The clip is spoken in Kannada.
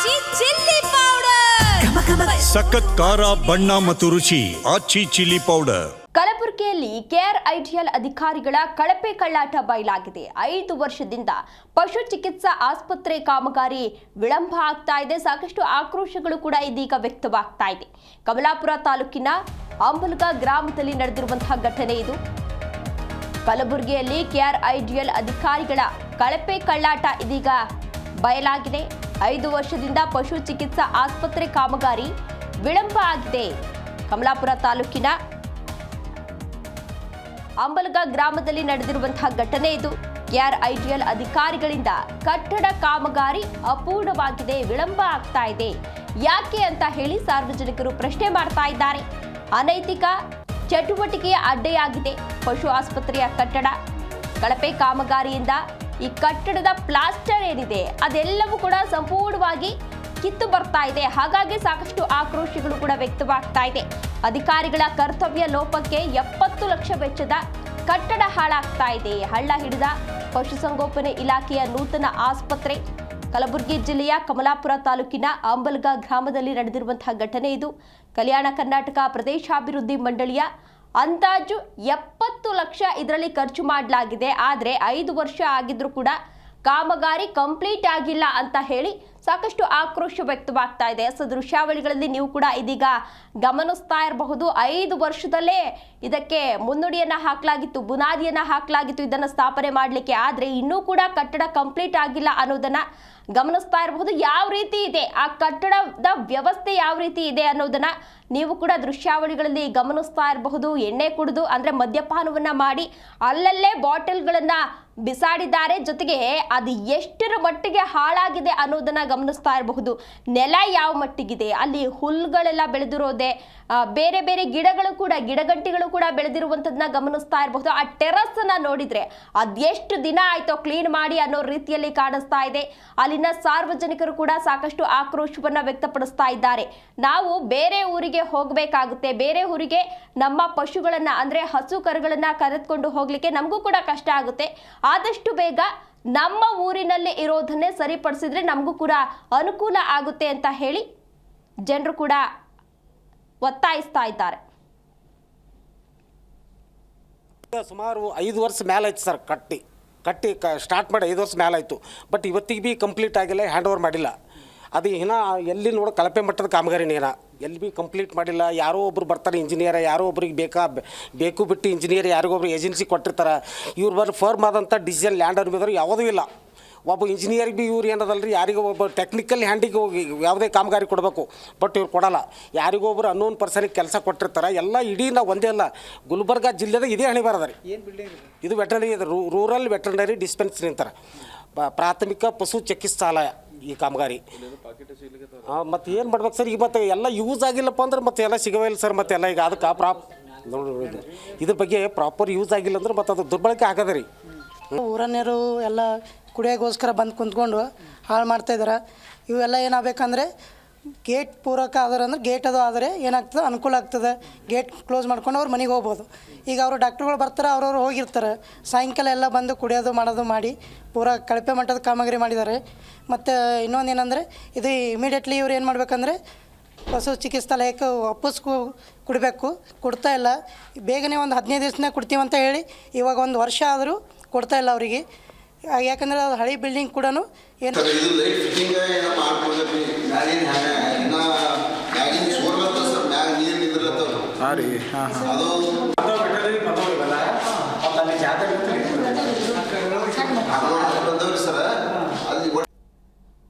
ಆಚಿ ಚಿಲ್ಲಿ ಪೌಡರ್ ಸಖತ್ ಖಾರ ಬಣ್ಣ ಮತ್ತು ರುಚಿ ಆಚಿ ಚಿಲ್ಲಿ ಪೌಡರ್ ಕಲಬುರಗಿಯಲ್ಲಿ ಕೆಆರ್ ಐಡಿಯಲ್ ಅಧಿಕಾರಿಗಳ ಕಳಪೆ ಕಳ್ಳಾಟ ಬಯಲಾಗಿದೆ. ಐದು ವರ್ಷದಿಂದ ಪಶು ಚಿಕಿತ್ಸಾ ಆಸ್ಪತ್ರೆ ಕಾಮಗಾರಿ ವಿಳಂಬ ಆಗ್ತಾ ಇದೆ. ಸಾಕಷ್ಟು ಆಕ್ರೋಶಗಳು ಕೂಡ ಇದೀಗ ವ್ಯಕ್ತವಾಗ್ತಾ ಇದೆ. ಕಮಲಾಪುರ ತಾಲೂಕಿನ ಅಂಬಲ್ಗ ಗ್ರಾಮದಲ್ಲಿ ನಡೆದಿರುವಂತಹ ಘಟನೆ ಇದು. ಕಲಬುರಗಿಯಲ್ಲಿ ಕೆಆರ್ ಐಡಿಯಲ್ ಅಧಿಕಾರಿಗಳ ಕಳಪೆ ಕಳ್ಳಾಟ ಇದೀಗ ಬಯಲಾಗಿದೆ. ಐದು ವರ್ಷದಿಂದ ಪಶು ಚಿಕಿತ್ಸಾ ಆಸ್ಪತ್ರೆ ಕಾಮಗಾರಿ ವಿಳಂಬ ಆಗಿದೆ. ಕಮಲಾಪುರ ತಾಲೂಕಿನ ಅಂಬಲಗ ಗ್ರಾಮದಲ್ಲಿ ನಡೆದಿರುವಂತಹ ಘಟನೆ ಇದು. ಕೆಆರ್ ಐಟಿಎಲ್ ಅಧಿಕಾರಿಗಳಿಂದ ಕಟ್ಟಡ ಕಾಮಗಾರಿ ಅಪೂರ್ಣವಾಗಿದೆ, ವಿಳಂಬ ಆಗ್ತಾ ಇದೆ. ಯಾಕೆ ಅಂತ ಹೇಳಿ ಸಾರ್ವಜನಿಕರು ಪ್ರಶ್ನೆ ಮಾಡ್ತಾ ಇದ್ದಾರೆ. ಅನೈತಿಕ ಚಟುವಟಿಕೆಯ ಅಡ್ಡೆಯಾಗಿದೆ. ಪಶು ಆಸ್ಪತ್ರೆಯ ಕಟ್ಟಡ, ಕಳಪೆ ಕಾಮಗಾರಿಯಿಂದ ಈ ಕಟ್ಟಡದ ಪ್ಲಾಸ್ಟರ್ ಏನಿದೆ, ಅದೆಲ್ಲವೂ ಕೂಡ ಸಂಪೂರ್ಣವಾಗಿ ಕಿತ್ತು ಬರ್ತಾ ಇದೆ. ಹಾಗಾಗಿ ಸಾಕಷ್ಟು ಆಕ್ರೋಶಗಳು ಕೂಡ ವ್ಯಕ್ತವಾಗ್ತಾ ಇದೆ. ಅಧಿಕಾರಿಗಳ ಕರ್ತವ್ಯ ಲೋಪಕ್ಕೆ ಎಪ್ಪತ್ತು ಲಕ್ಷ ವೆಚ್ಚದ ಕಟ್ಟಡ ಹಾಳಾಗ್ತಾ ಇದೆ. ಹಳ್ಳ ಹಿಡಿದ ಪಶುಸಂಗೋಪನೆ ಇಲಾಖೆಯ ನೂತನ ಆಸ್ಪತ್ರೆ, ಕಲಬುರಗಿ ಜಿಲ್ಲೆಯ ಕಮಲಾಪುರ ತಾಲೂಕಿನ ಅಂಬಲ್ಗ ಗ್ರಾಮದಲ್ಲಿ ನಡೆದಿರುವಂತಹ ಘಟನೆ ಇದು. ಕಲ್ಯಾಣ ಕರ್ನಾಟಕ ಪ್ರದೇಶಾಭಿವೃದ್ಧಿ ಮಂಡಳಿಯ ಅಂದಾಜು ಎಪ್ಪತ್ತು ಲಕ್ಷ ಇದರಲ್ಲಿ ಖರ್ಚು ಮಾಡಲಾಗಿದೆ. ಆದರೆ ಐದು ವರ್ಷ ಆಗಿದ್ರೂ ಕೂಡ ಕಾಮಗಾರಿ ಕಂಪ್ಲೀಟ್ ಆಗಿಲ್ಲ ಅಂತ ಹೇಳಿ ಸಾಕಷ್ಟು ಆಕ್ರೋಶ ವ್ಯಕ್ತವಾಗ್ತಾ ಇದೆ. ಸೊ, ದೃಶ್ಯಾವಳಿಗಳಲ್ಲಿ ನೀವು ಕೂಡ ಇದೀಗ ಗಮನಿಸ್ತಾ ಇರಬಹುದು. ಐದು ವರ್ಷದಲ್ಲೇ ಇದಕ್ಕೆ ಮುನ್ನುಡಿಯನ್ನು ಹಾಕಲಾಗಿತ್ತು, ಬುನಾದಿಯನ್ನು ಹಾಕಲಾಗಿತ್ತು ಇದನ್ನು ಸ್ಥಾಪನೆ ಮಾಡಲಿಕ್ಕೆ. ಆದರೆ ಇನ್ನೂ ಕೂಡ ಕಟ್ಟಡ ಕಂಪ್ಲೀಟ್ ಆಗಿಲ್ಲ ಅನ್ನೋದನ್ನು ಗಮನಿಸ್ತಾ ಇರಬಹುದು. ಯಾವ ರೀತಿ ಇದೆ? ಆ ಕಟ್ಟಡದ ವ್ಯವಸ್ಥೆ ಯಾವ ರೀತಿ ಇದೆ ಅನ್ನೋದನ್ನ ನೀವು ಕೂಡ ದೃಶ್ಯಾವಳಿಗಳಲ್ಲಿ ಗಮನಿಸ್ತಾ ಇರಬಹುದು. ಎಣ್ಣೆ ಕುಡಿದು ಅಂದ್ರೆ ಮದ್ಯಪಾನವನ್ನು ಮಾಡಿ ಅಲ್ಲಲ್ಲೇ ಬಾಟಲ್ಗಳನ್ನ ಬಿಸಾಡಿದ್ದಾರೆ. ಜೊತೆಗೆ ಅದು ಎಷ್ಟರ ಮಟ್ಟಿಗೆ ಹಾಳಾಗಿದೆ ಅನ್ನೋದನ್ನ ಗಮನಿಸ್ತಾ ಇರಬಹುದು. ನೆಲ ಯಾವ ಮಟ್ಟಿಗಿದೆ? ಅಲ್ಲಿ ಹುಲ್ಲುಗಳೆಲ್ಲ ಬೆಳೆದಿರೋದೆ ಬೇರೆ ಬೇರೆ ಗಿಡಗಳು ಕೂಡ, ಗಿಡಗಂಟಿಗಳು ಕೂಡ ಬೆಳೆದಿರುವಂಥದ್ದನ್ನ ಗಮನಿಸ್ತಾ ಇರಬಹುದು. ಆ ಟೆರಸ್ ಅನ್ನ ನೋಡಿದ್ರೆ ಅದೆಷ್ಟು ದಿನ ಆಯ್ತೋ ಕ್ಲೀನ್ ಮಾಡಿ ಅನ್ನೋ ರೀತಿಯಲ್ಲಿ ಕಾಣಿಸ್ತಾ ಇದೆ. ಅಲ್ಲಿನ ಸಾರ್ವಜನಿಕರು ಕೂಡ ಸಾಕಷ್ಟು ಆಕ್ರೋಶವನ್ನ ವ್ಯಕ್ತಪಡಿಸ್ತಾ ಇದ್ದಾರೆ. ನಾವು ಬೇರೆ ಊರಿಗೆ ಹೋಗಬೇಕಾಗುತ್ತೆ. ಬೇರೆ ಊರಿಗೆ ನಮ್ಮ ಪಶುಗಳನ್ನ, ಅಂದ್ರೆ ಹಸು ಕರುಗಳನ್ನು ಕರೆದುಕೊಂಡು ಹೋಗ್ಲಿಕ್ಕೆ ನಮಗೂ ಕೂಡ ಕಷ್ಟ ಆಗುತ್ತೆ. ಆದಷ್ಟು ಬೇಗ ನಮ್ಮ ಊರಿನಲ್ಲಿ ಇರೋದನ್ನೇ ಸರಿಪಡಿಸಿದ್ರೆ ನಮಗೂ ಕೂಡ ಅನುಕೂಲ ಆಗುತ್ತೆ ಅಂತ ಹೇಳಿ ಜನರು ಕೂಡ ಒತ್ತಾಯಿಸ್ತಾ ಇದ್ದಾರೆ. ಸುಮಾರು ಐದು ವರ್ಷ ಮೇಲೆ ಆಯ್ತು ಸರ್ ಕಟ್ಟಿ. ಕಟ್ಟಿ ಸ್ಟಾರ್ಟ್ ಮಾಡಿ ಐದು ವರ್ಷ ಮೇಲೆ ಆಯಿತು ಬಟ್ ಇವತ್ತಿಗೆ ಭೀ ಕಂಪ್ಲೀಟ್ ಆಗಿಲ್ಲ ಹ್ಯಾಂಡ್ ಓವರ್ ಮಾಡಿಲ್ಲ. ಅದು ಇನ್ನ ಎಲ್ಲಿ ನೋಡೋ ಕಳಪೆ ಮಟ್ಟದ ಕಾಮಗಾರಿನೇ ನೀರ. ಎಲ್ಲಿ ಭೀ ಕಂಪ್ಲೀಟ್ ಮಾಡಿಲ್ಲ, ಯಾರೋ ಒಬ್ರು ಬರ್ತಾರೆ ಇಂಜಿನಿಯರ್ ಯಾರೋ ಒಬ್ರಿಗೆ ಬೇಕಾ ಬೆ- ಬೇಕು ಬಿಟ್ಟು ಇಂಜಿನಿಯರ್ ಯಾರಿಗೊಬ್ರು ಏಜೆನ್ಸಿ ಕೊಟ್ಟಿರ್ತಾರೆ. ಇವ್ರು ಬಂದು ಫರ್ಮ್ ಆದಂಥ ಡಿಸಿಷನ್ ಲ್ಯಾಂಡ್ ಅವ್ರ ಯಾವುದೂ ಇಲ್ಲ. ಒಬ್ಬ ಇಂಜಿನಿಯರ್ಗೆ ಭೀ ಇವ್ರು ಏನದಲ್ರಿ? ಯಾರಿಗೋ ಒಬ್ಬ ಟೆಕ್ನಿಕಲ್ ಹ್ಯಾಂಡಿಗೆ ಹೋಗಿ ಯಾವುದೇ ಕಾಮಗಾರಿ ಕೊಡಬೇಕು. ಬಟ್ ಇವ್ರು ಕೊಡಲ್ಲ. ಯಾರಿಗೊಬ್ರು ಅನ್ನೋನ್ ಪರ್ಸನಿಗೆ ಕೆಲಸ ಕೊಟ್ಟಿರ್ತಾರೆ ಎಲ್ಲ ಇಡೀ ನಾವು ಒಂದೇ ಅಲ್ಲ ಗುಲ್ಬರ್ಗ ಜಿಲ್ಲೆದಾಗ ಇದೇ ಹಣೆ ಬರದ್ರಿ ಇದು? ವೆಟರ್ನರಿ ಇದು ರೂರಲ್ ವೆಟರ್ನರಿ ಡಿಸ್ಪೆನ್ಸರಿ ಅಂತಾರೆ. ಪ- ಪ್ರಾಥಮಿಕ ಪಶು ಚಿಕಿತ್ಸಾಲಯ ಈ ಕಾಮಗಾರಿ. ಹಾಂ ಮತ್ತು ಏನು ಮಾಡ್ಬೇಕು ಸರ್? ಈಗ ಮತ್ತೆ ಎಲ್ಲ ಯೂಸ್ ಆಗಿಲ್ಲಪ್ಪ ಅಂದ್ರೆ ಮತ್ತೆ ಎಲ್ಲ ಸಿಗವೇ ಇಲ್ಲ ಸರ್ ಮತ್ತೆ ಎಲ್ಲ ಈಗ ಅದಕ್ಕೆ ಪ್ರಾಪ್ ನೋಡಿ ಇದು- ಇದ್ರ ಬಗ್ಗೆ ಪ್ರಾಪರ್ ಯೂಸ್ ಆಗಿಲ್ಲ ಅಂದ್ರೆ ಮತ್ತೆ ಅದು ದುರ್ಬಳಕೆ ಆಗದ್ರಿ ರೀ. ಊರನ್ಯರು ಎಲ್ಲ ಕುಡಿಯೋಗೋಸ್ಕರ ಬಂದು ಕುಂತ್ಕೊಂಡು ಹಾಳು ಮಾಡ್ತಾಯಿದ್ದಾರೆ ಇವೆಲ್ಲ ಏನಾಗಬೇಕಂದ್ರೆ ಗೇಟ್ ಪೂರಕ ಆದ್ರೆ ಅಂದ್ರೆ ಗೇಟ್ ಅದು ಆದರೆ ಏನಾಗ್ತದೆ? ಅನುಕೂಲ ಆಗ್ತದೆ. ಗೇಟ್ ಕ್ಲೋಸ್ ಮಾಡ್ಕೊಂಡು ಅವ್ರು ಮನೆಗೆ ಹೋಗ್ಬೋದು. ಈಗ ಅವರು ಡಾಕ್ಟ್ರುಗಳು ಬರ್ತಾರೆ, ಅವ್ರವ್ರು ಹೋಗಿರ್ತಾರೆ. ಸಾಯಂಕಾಲ ಎಲ್ಲ ಬಂದು ಕುಡಿಯೋದು, ಮಾಡೋದು ಮಾಡಿ ಪೂರ ಕಳಪೆ ಮಟ್ಟದ ಕಾಮಗಾರಿ ಮಾಡಿದ್ದಾರೆ. ಮತ್ತು ಇನ್ನೊಂದು ಏನಂದರೆ, ಇದು ಇಮಿಡಿಯೇಟ್ಲಿ ಇವ್ರು ಏನು ಮಾಡಬೇಕಂದ್ರೆ ಪಶು ಚಿಕಿತ್ಸಾಲಯಕ್ಕೆ ವಾಪಸ್ ಕೊಡಬೇಕು. ಕೊಡ್ತಾ ಇಲ್ಲ. ಬೇಗನೆ ಒಂದು ಹದಿನೈದು ದಿವಸನೇ ಕೊಡ್ತೀವಂತ ಹೇಳಿ ಇವಾಗ ಒಂದು ವರ್ಷ ಆದರೂ ಕೊಡ್ತಾ ಇಲ್ಲ ಅವರಿಗೆ. ಯಾಕಂದ್ರೆ ಅದು ಹಳೆ ಬಿಲ್ಡಿಂಗ್ ಕೂಡ ಏನು ಹಾಂ ರೀ ಹಾಂ ಹಾಂ. ಅದು